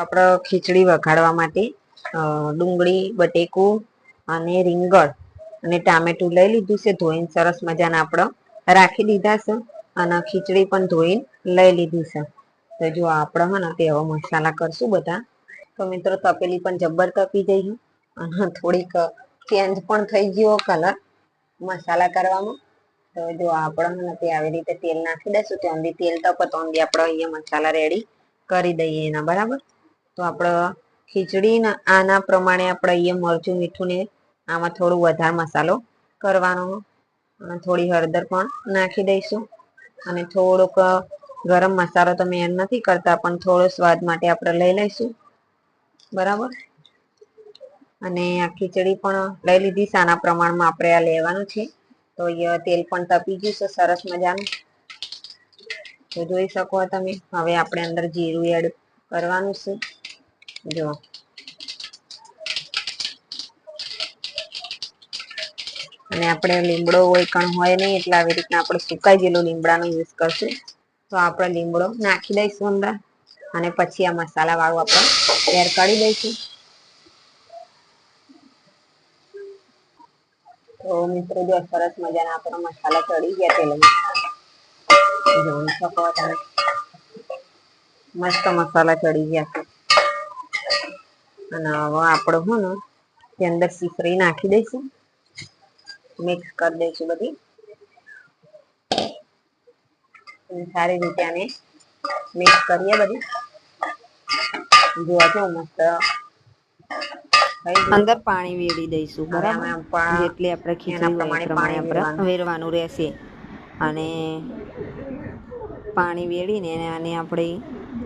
આપણે ખીચડી વઘાડવા માટે ડુંગળી, બટેકું અને રીંગણ અને ટામેટું લઈ લીધું છે. ધોઈને સરસ મજાના આપણે રાખી દીધા છે અને ખીચડી પણ ધોઈને લઈ લીધી છે. તો જો આપણે હે ને તે હવે મસાલા કરશું બધા. તો મિત્રો તપેલી પણ જબ્બર તપી જઈ અને થોડીક ચેન્જ પણ થઈ ગયો કલર મસાલા કરવામાં. તો જો આપણે હે ને તે આવી રીતે તેલ નાખી દઈશું. તો અંદી તેલ તપે તો આપણે અહીંયા મસાલા રેડી કરી દઈએ એના બરાબર. તો આપણે ખીચડીના, આના પ્રમાણે આપણે અહીંયા મરચું, મીઠું ને આમાં થોડું વધારે મસાલો કરવાનો. થોડી હળદર પણ નાખી દઈશું. અને થોડોક ગરમ મસાલો તમે એમ નથી કરતા, પણ થોડો સ્વાદ માટે આપણે લઈ લઈશું. બરાબર? અને આ ખીચડી પણ લઈ લીધી આના પ્રમાણમાં આપણે આ લેવાનું છે. તો અહીંયા તેલ પણ તપી ગયું છે, સરસ મજાનું. તો જોઈ શકો તમે. હવે આપણે અંદર જીરું એડ કરવાનું છે. જો અને આપણે લીમડો હોય કણ હોય નહીં, એટલે આવી રીતના આપણે સુકાઈ ગયેલો લીમડાનો યુઝ કરશું. તો આપણે લીમડો નાખી દઈશું અંદર અને પછી આ મસાલા વાળું આપણે તૈયાર કરી દઈશું. તો મિત્રો જો સરસ મજાના આપણો મસાલા ચડી ગયા તેલમાં જોઈ શકો તમે. મસ્ત મસાલા ચડી ગયા છે. અને હવે આપણે હું ને તે અંદર સીફરી નાખી દઈશું. મિક્સ કરી દઈશું બધી. સારી રીતે આને મિક્સ કરીએ બધી. જોવા કેવું મસ્ત. અંદર પાણી વેડી દઈશું બરાબર? એટલે આપણે ખીચડી પ્રમાણે પ્રમાણે પાણી આપણે વેરવાનું રહેશે. અને પાણી વેડીને આને આપણે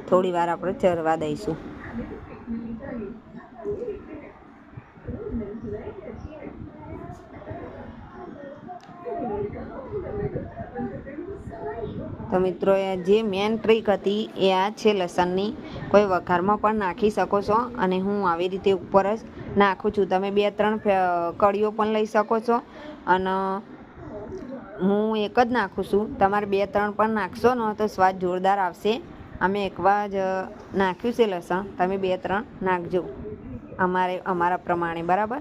થોડી વાર આપણે ચરવા દઈશું. તો મિત્રો જે મેન ટ્રીક હતી, એ આ છે લસણની. કોઈ વઘારમાં પણ નાખી શકો છો અને હું આવી રીતે ઉપર જ નાખું છું. તમે બે ત્રણ કળીઓ પણ લઈ શકો છો અને હું એક જ નાખું છું. તમારે બે ત્રણ પણ નાખશો, ને તો સ્વાદ જોરદાર આવશે. અમે એકવાર જ નાખ્યું છે લસણ. તમે બે ત્રણ નાખજો. અમારે, અમારા પ્રમાણે, બરાબર?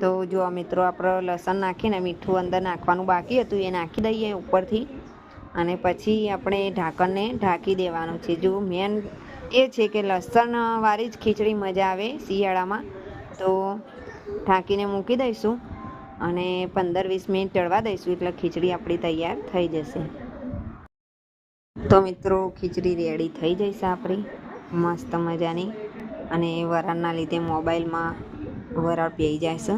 તો જો મિત્રો આપણે લસણ નાખીને મીઠું અંદર નાખવાનું બાકી હતું, એ નાખી દઈએ ઉપરથી. અને પછી આપણે ઢાંકણને ઢાંકી દેવાનું છે. જો મેન એ છે કે લસણવાળી જ ખીચડી મજા આવે શિયાળામાં. તો ઢાંકીને મૂકી દઈશું અને પંદર વીસ મિનિટ ચડવા દઈશું એટલે ખીચડી આપણી તૈયાર થઈ જશે. તો મિત્રો, ખીચડી રેડી થઈ જશે આપણી. મસ્ત મજાની. અને વરાળના લીધે મોબાઈલમાં વરાળ પી જાય છે.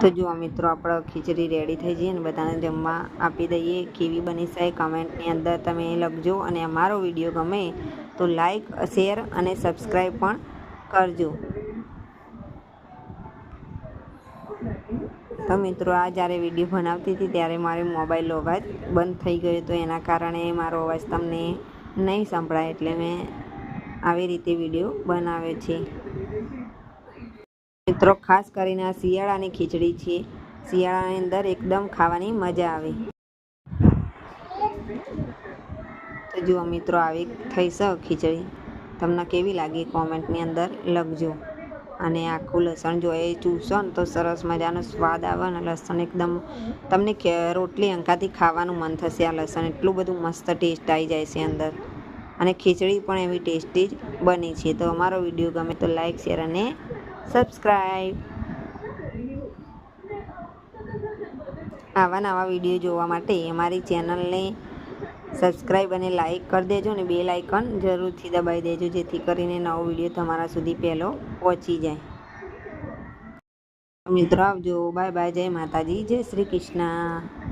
તો જુઓ મિત્રો, આપણે ખીચડી રેડી થઈ જઈએ અને બધાને જમવા આપી દઈએ. કેવી બની છે કમેન્ટની અંદર તમે લખજો અને અમારો વીડિયો ગમે તો લાઈક શેર અને સબસ્ક્રાઈબ પણ કરજો. તો મિત્રો, આ જ્યારે વીડિયો બનાવતી હતી ત્યારે મારે મોબાઈલનો અવાજ બંધ થઈ ગયો તો એના કારણે મારો અવાજ તમને નહીં સંભળાય એટલે મેં આવી રીતે વીડિયો બનાવે છે. મિત્રો, ખાસ કરીને શિયાળાની ખીચડી છે. શિયાળાની અંદર એકદમ ખાવાની મજા આવે. તો જુઓ મિત્રો, આવી થઈ શક ખીચડી. તમને કેવી લાગી કોમેન્ટની અંદર લખજો. અને આખું લસણ જો એ ચૂસો ને તો સરસ મજાનો સ્વાદ આવે ને લસણ એકદમ તમને રોટલી અંકાથી ખાવાનું મન થશે. આ લસણ એટલું બધું મસ્ત ટેસ્ટ આવી જાય છે અંદર. અને ખીચડી પણ એવી ટેસ્ટી જ બની છે. તો અમારો વીડિયો ગમે તો લાઈક, શેર અને સબસ્ક્રાઈબ. આવા નવા વીડિયો જોવા માટે અમારી ચેનલને સબસ્ક્રાઈબ અને લાઈક કરી દેજો અને બેલ આઇકન જરૂરથી દબાવી દેજો, જેથી કરીને નવો વીડિયો તમારા સુધી પહેલો પહોંચી જાય. મિત્રો આવજો. Bye bye. જય માતાજી. જય શ્રી કૃષ્ણ.